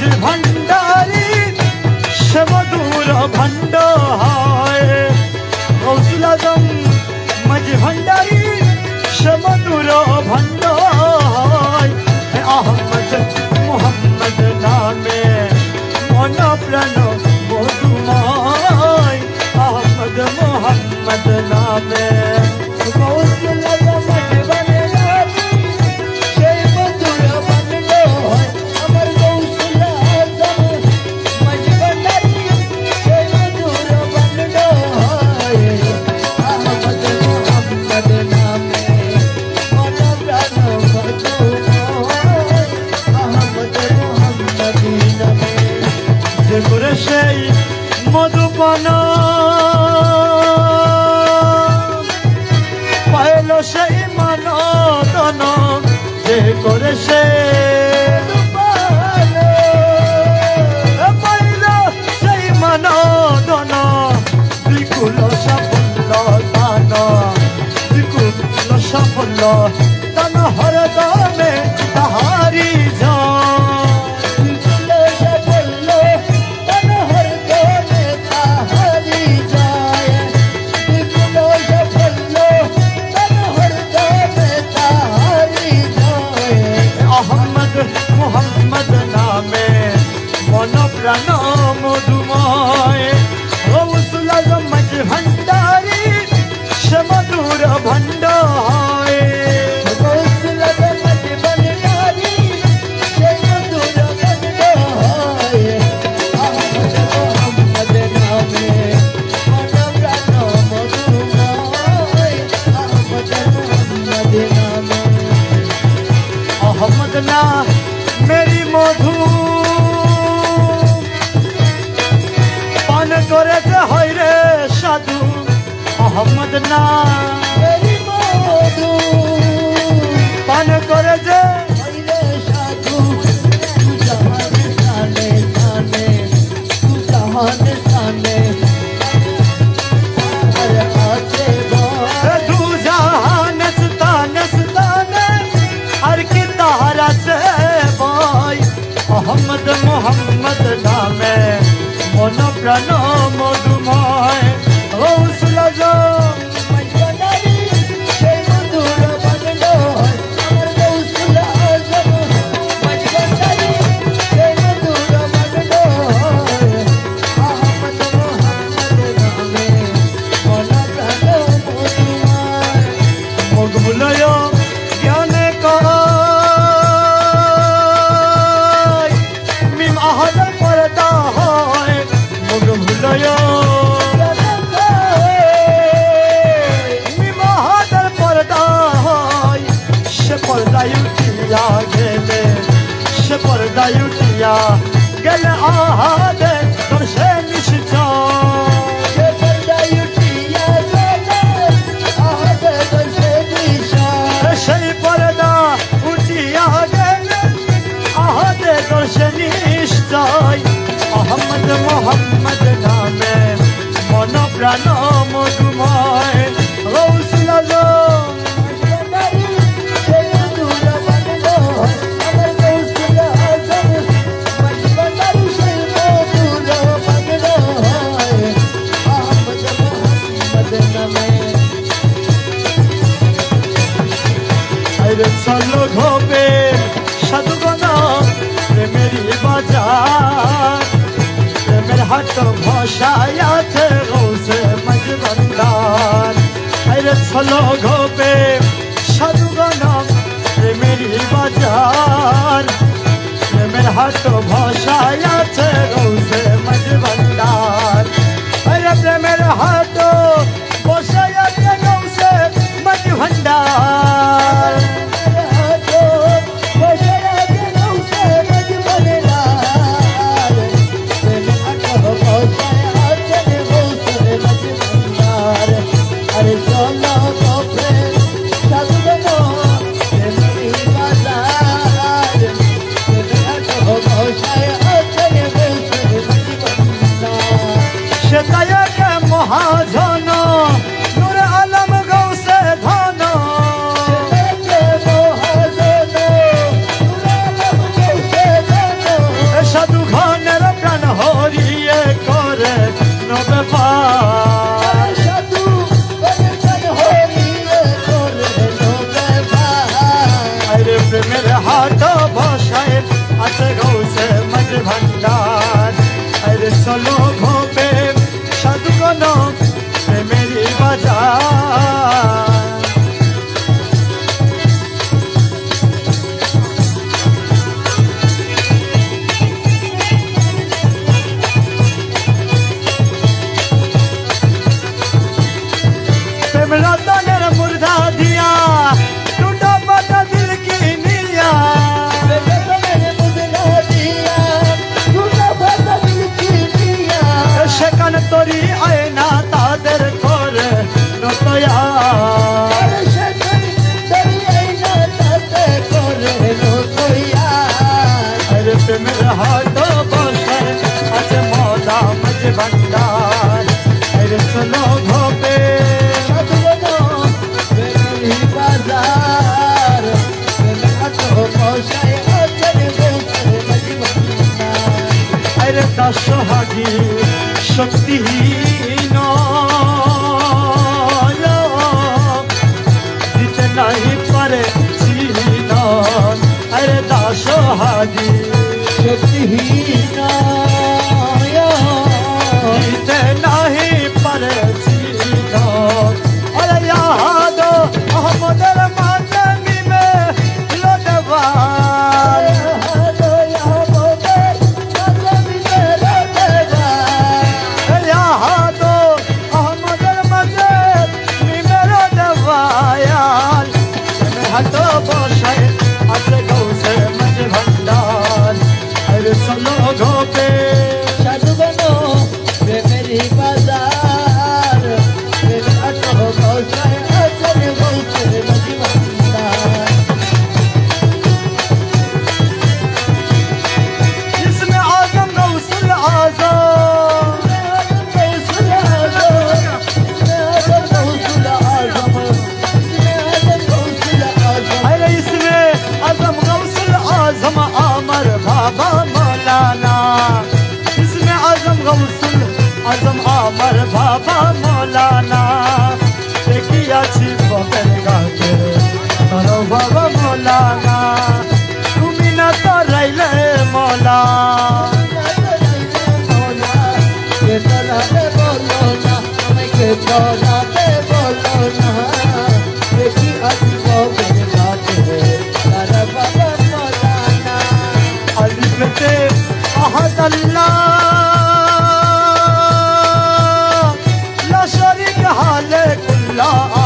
ভাই say আশায় আছে গৌসে মজবন্দার আরে ছলো ঘোপে সাধুগণ প্রেমের বাজার। প্রেমের হাট ভাষায় আছে গৌসে মন প্রেমের বাজার। সোহাগী শক্তিহীন। দিতে নাই পারে চিহ্ন আরে দাস সোহাগী শক্তিহীন। আল্লাহ লা শরীক হালে কুল্লা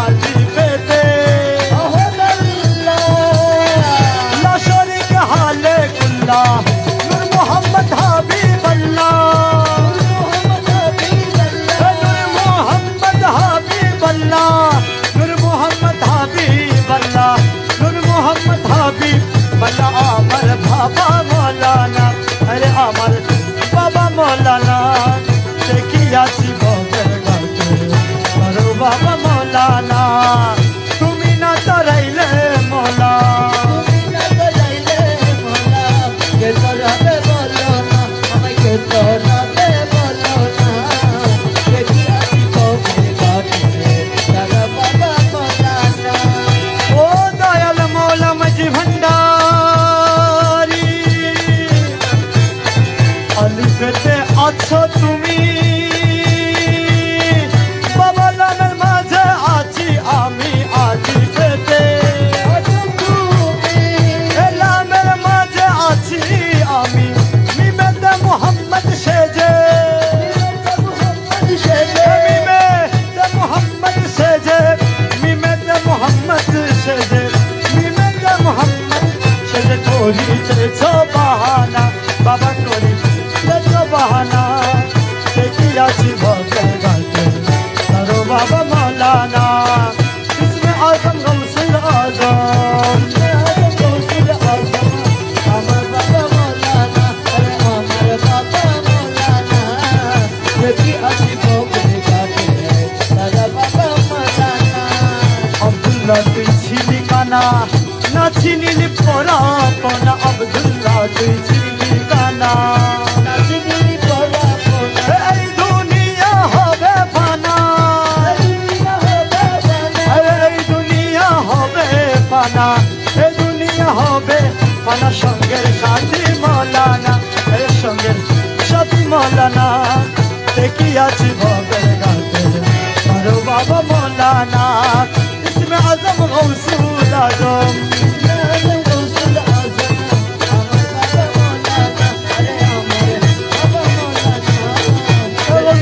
ঠিকানা না চিনিলি পরাপনা আবদুল্লাহ তুই চিনিলি কানা হবে পানা সঙ্গের সাথী মলানা। এর সঙ্গের সাথী মলানা। দেখি আছি ভবের গাতে। বাবা মলানা العزم غوث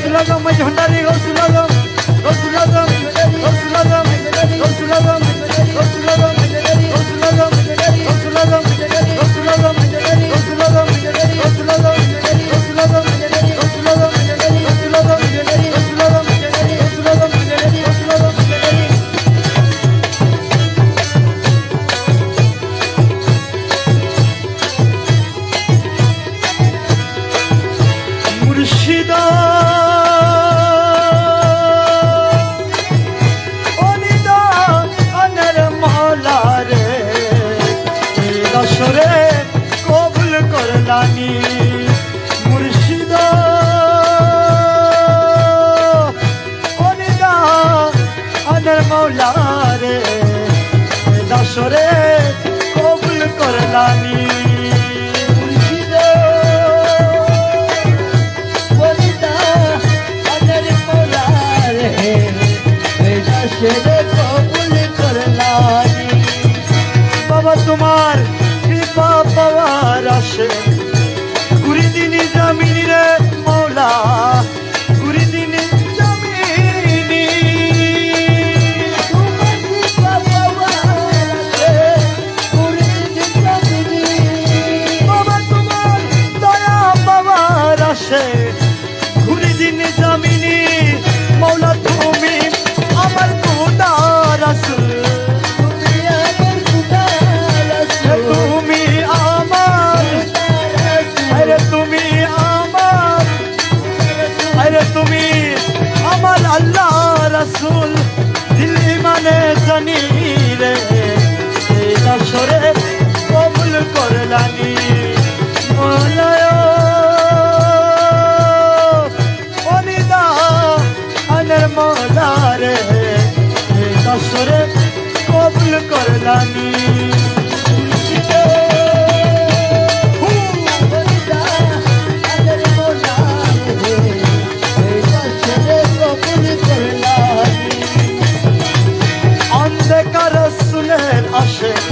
العزم مجهنا لي তোমার কৃপা পাওয়ার আসে। কুড়ি দিন জামিনী রে মৌলা, কুড়ি দিন মৌলা, তুমি আমার খুদা রাসুল জানি রে সরে কবুল করলানি মলায় অনিদা আনের মলা রে সরে কবুল করলানি shit.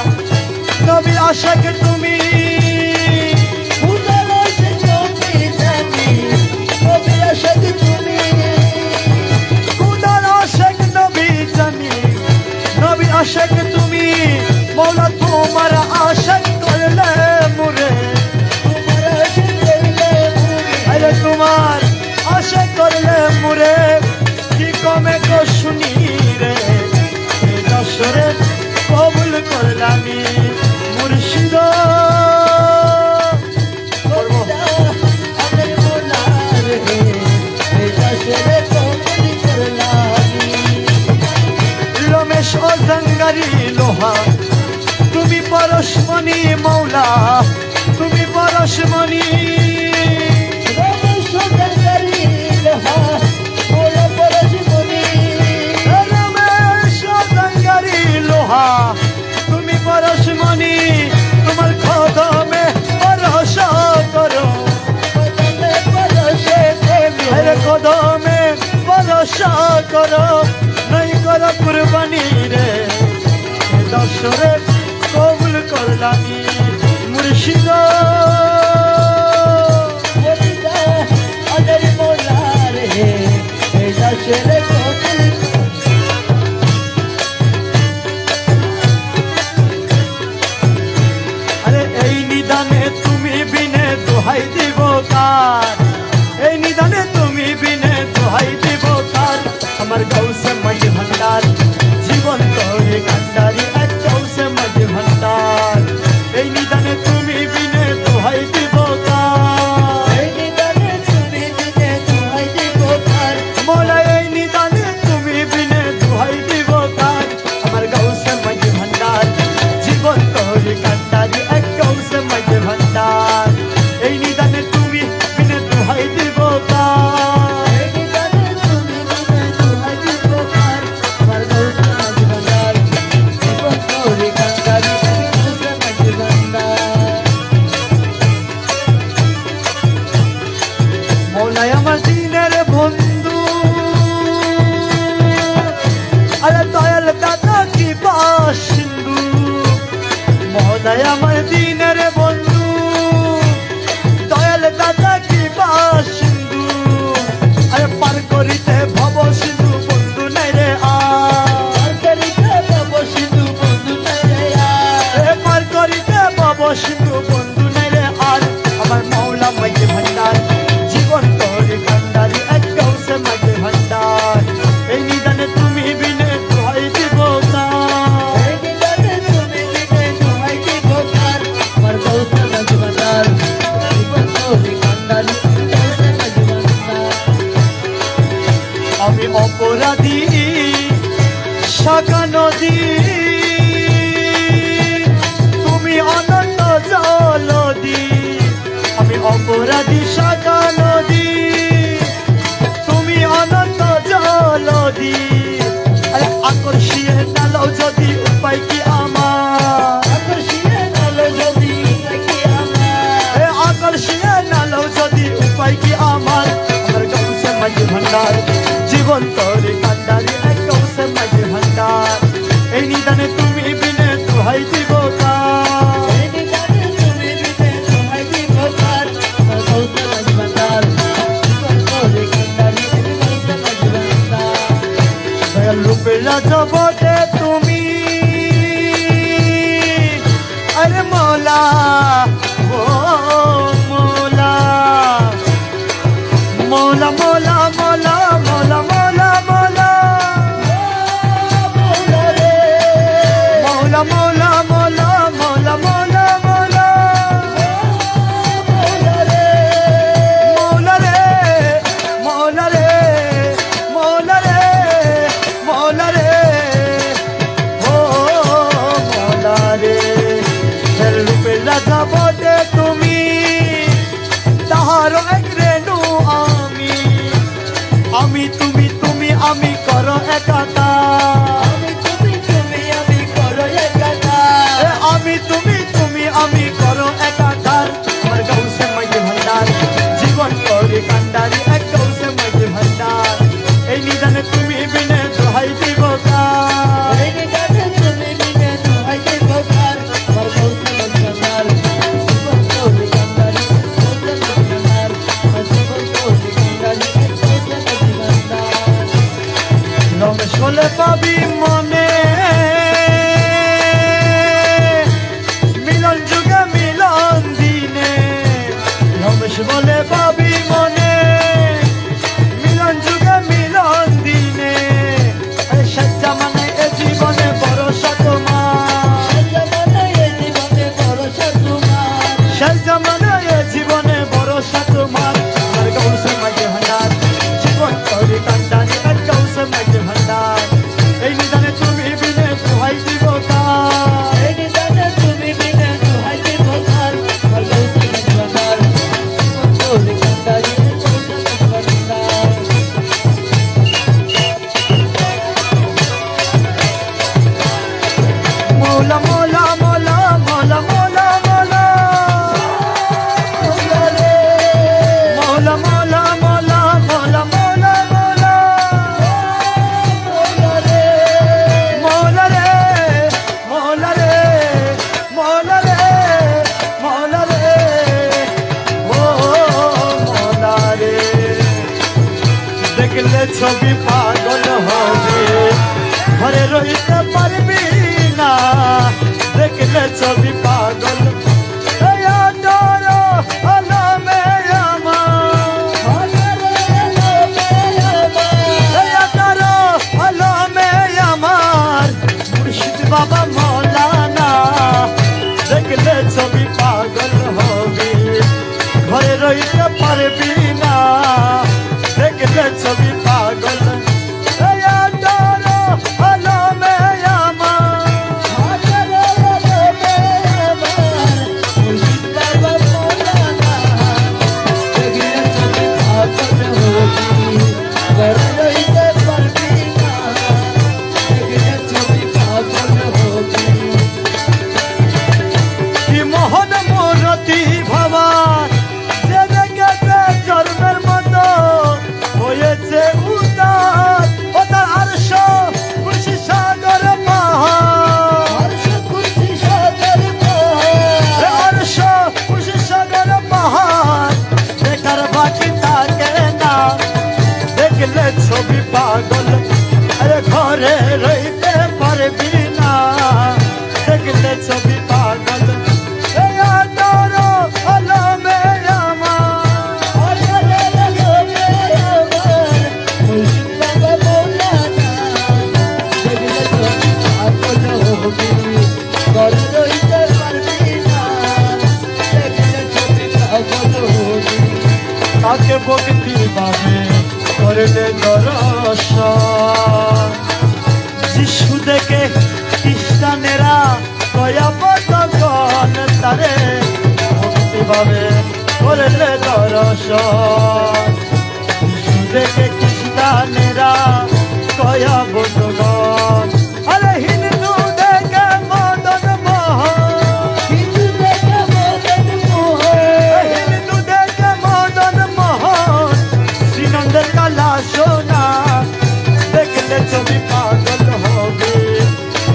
আশেক তুমি মনি মৌলা, তুমি পরশ মনি তুমি পরশ তোমার খদমে পরশ করো। কদমে পরশ করো। নাই করো কুরবানি রে দশরে এই দশরে কবুল ভব कोणतरी कांदारी ऐकवसे माझे sabe তাকে ভক্তি ভাবে করলে দর্শন যিশু দেখে খ্রিস্টানেরা দয়াবতন তারে, ভক্তি ভাবে করলে দর্শন শিশু দেখে খ্রিস্টানেরা দয়াবতন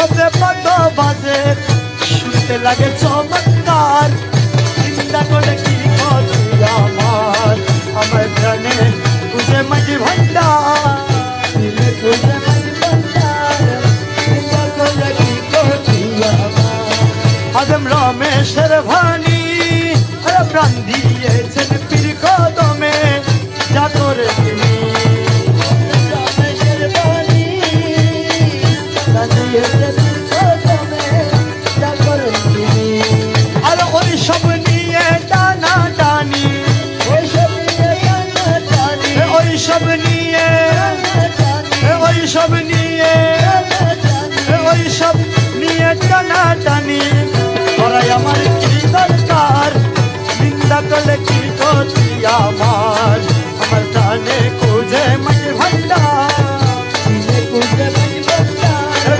হবে কত বাজে। শুনতে লাগে চমৎকার। চিন্তা করে কি আমার? আমার জানে খুঁজে মাঝি ভান্ডার। বুঝে মাঝি ভান্ডার। চিন্তা করে রমেশের ভাই सखी तो सिया मार हमर जाने कुझे मट भंडा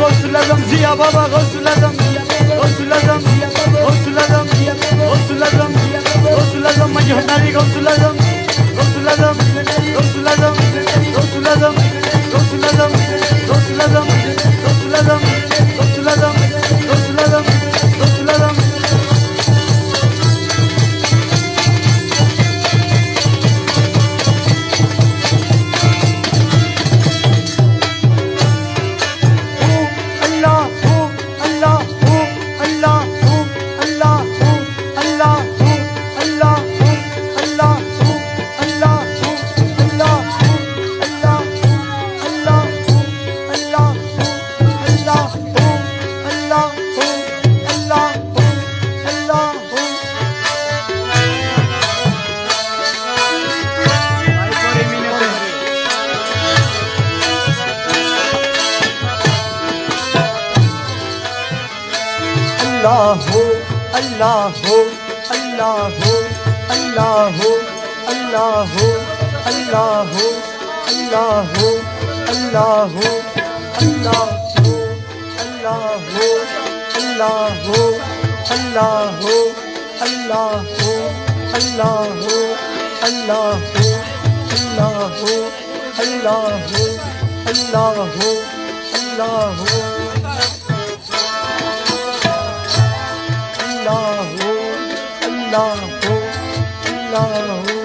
गौसल गम जिया बाबा गौसल गम गौसल गम गौसल गम गौसल गम गौसल गम मजहनारी गौसल गम गौसल गम गौसल गम अल्लाह हो अल्लाह हो अल्लाह हो अल्लाह हो अल्लाह हो अल्लाह हो अल्लाह हो अल्लाह हो अल्लाह हो अल्लाह हो अल्लाह हो अल्लाह हो अल्लाह हो अल्लाह हो अल्लाह हो अल्लाह हो अल्लाह हो अल्लाह हो Allahu Allahu